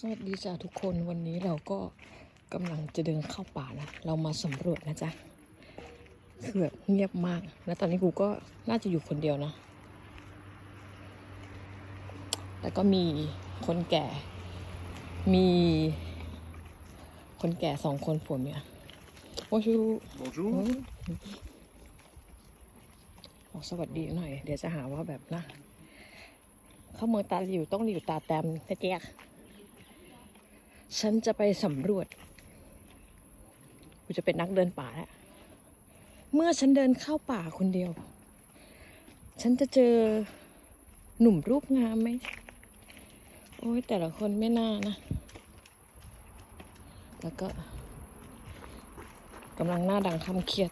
สวัสดีจ้าทุกคนวันนี้เราก็กำลังจะเดินเข้าป่านะเรามาสำรวจนะจ๊ะคือแบบเงียบมาก แล้วตอนนี้กูก็น่าจะอยู่คนเดียวนะ แต่ก็มีคนแก่ มีคนแก่สองคนผัวเมียโอ้ชู Bonjour. บอกสวัสดีหน่อย เดี๋ยวจะหาว่าแบบนะ เข้าเมืองตาหลิวต้องหลิวตาแต้มนะเจ๊ยก ฉันจะไปสำรวจ กูจะเป็นนักเดินป่าแล้ว เมื่อฉันเดินเข้าป่าคนเดียว ฉันจะเจอหนุ่มรูปงามไหม โอ้ยแต่ละคนไม่น่านะ แล้วก็กำลังหน้าดังคำเครียด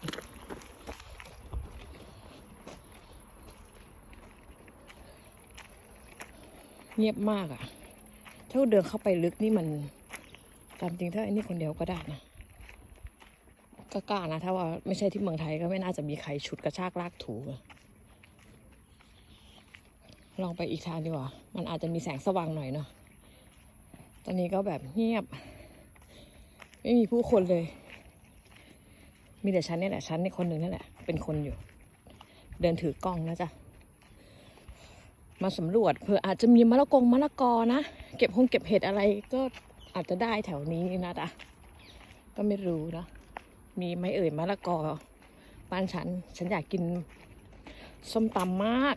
เงียบมากอะ่ะ ถ้าเดินเข้าไปลึกนี่มัน ตามจริงถ้าไอ้นี่คนเดียวก็ได้นะก็กล้านะ ถ้าว่าไม่ใช่ที่เมืองไทยก็ไม่น่าจะมีใครฉุดกระชากลากถูลองไปอีกทางดีกว่า มันอาจจะมีแสงสว่างหน่อยเนาะตอนนี้ก็แบบเงียบ ไม่มีผู้คนเลย มีแต่ฉันนี่แหละฉันนี่คนหนึ่งนั่นแหละ เป็นคนอยู่ เดินถือกล้องนะจ๊ะมาสำรวจเผื่ออาจจะมีมะละกงมะละกอนะ เก็บหงเก็บเห็ดอะไรก็ อาจจะได้แถวนี้นะจ๊ะก็ไม่รู้นะมีไหมเอ่ยมะละกอบ้านฉัน ฉันอยากกินส้มตำมาก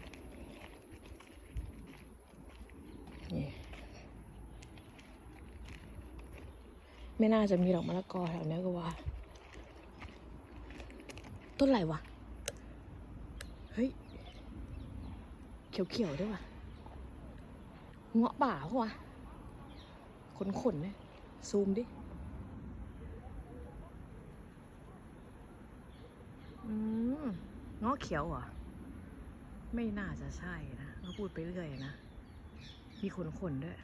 นี่ไม่น่าจะมีดอกมะละกอแถวเนี้ยก็ว่า ต้นอะไรวะ เฮ้ย เขียวๆด้วยวะเงาะป่าปะวะ ขนขนเนี่ยซูมดิ อืมงาะเขียวเหรอ ไม่น่าจะใช่นะเขาพูดไปเรื่อยนะ มีขนขนด้วย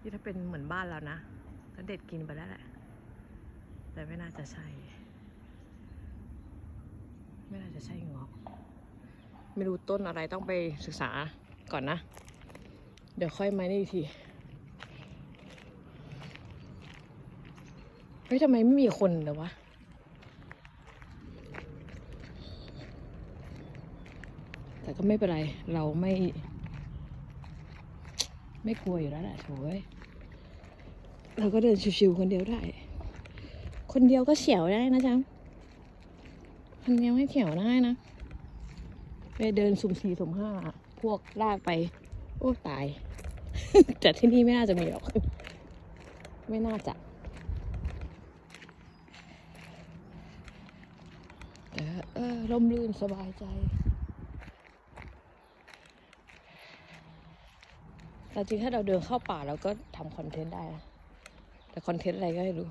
นี่ถ้าเป็นเหมือนบ้านเรานะก็เด็ดกินไปแล้วแหละ แต่ไม่น่าจะใช่ ไม่น่าจะใช่งาะไม่รู้ต้นอะไรต้องไปศึกษาก่อนนะ เดี๋ยวค่อยมานี่อีกที เฮ้ยทำไมไม่มีคนเลยวะ แต่ก็ไม่เป็นไร เราไม่ ไม่กลัวอยู่แล้วแหละโถยเราก็เดินชิวๆคนเดียวได้ คนเดียวก็เฉียวได้นะจ๊ะคนเดียวให้เฉียวได้นะ ไปเดินสุ่มสี่สุ่มห้า พวกลากไป โอ้ตาย แต่ที่นี่ไม่น่าจะมีหรอก ไม่น่าจะแต่ เออร่มรื่นสบายใจ แต่จริงถ้าเราเดินเข้าป่าเราก็ทำคอนเทนต์ได้นะแต่คอนเทนต์อะไรก็ไม่รู้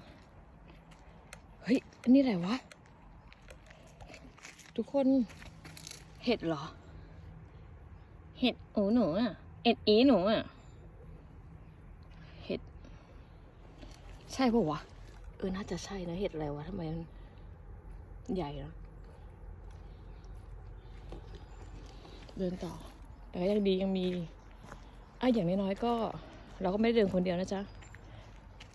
เฮ้ย อันนี้อะไรวะ ทุกคนเห็ดเหรอ เห็ดโอ้หนูอะเอ็ดอีหนูอะ เห็ด ใช่ปะวะ เออ น่าจะใช่นะ เห็ดอะไรวะทำไมมันใหญ่เนะ เดินต่อ แต่ก็ยังดียังมีอะอย่างน้อยๆก็ เราก็ไม่ได้เดินคนเดียวนะจ๊ะ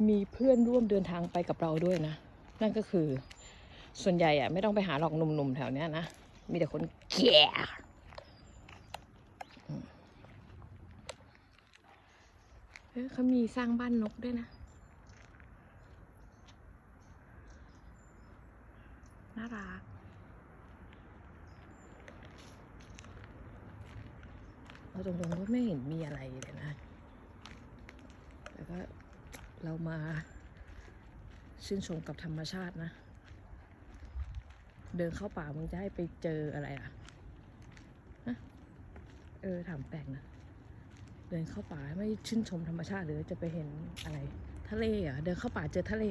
มีเพื่อนร่วมเดินทางไปกับเราด้วยนะ นั่นก็คือ ส่วนใหญ่อะไม่ต้องไปหาหรอกหนุ่มๆแถวเนี้ยนะ มีแต่คนแก่เอ้ยเขามีสร้างบ้านนกด้วยนะ น่ารัก เอาตรงๆก็ไม่เห็นมีอะไรเลยนะแต่ก็เรามาชื่นชมกับธรรมชาตินะ เดินเข้าป่ามึงจะให้ไปเจออะไรอะฮะเออถามแปลกนะ เดินเข้าป่าไม่ชื่นชมธรรมชาติหรือจะไปเห็นอะไร ทะเลอะ เดินเข้าป่าเจอทะเล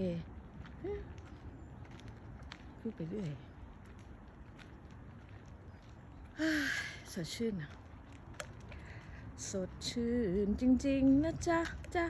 พูดไปเรื่อยสดชื่นอะ สดชื่นจริง ๆ นะจ๊ะจ๊ะ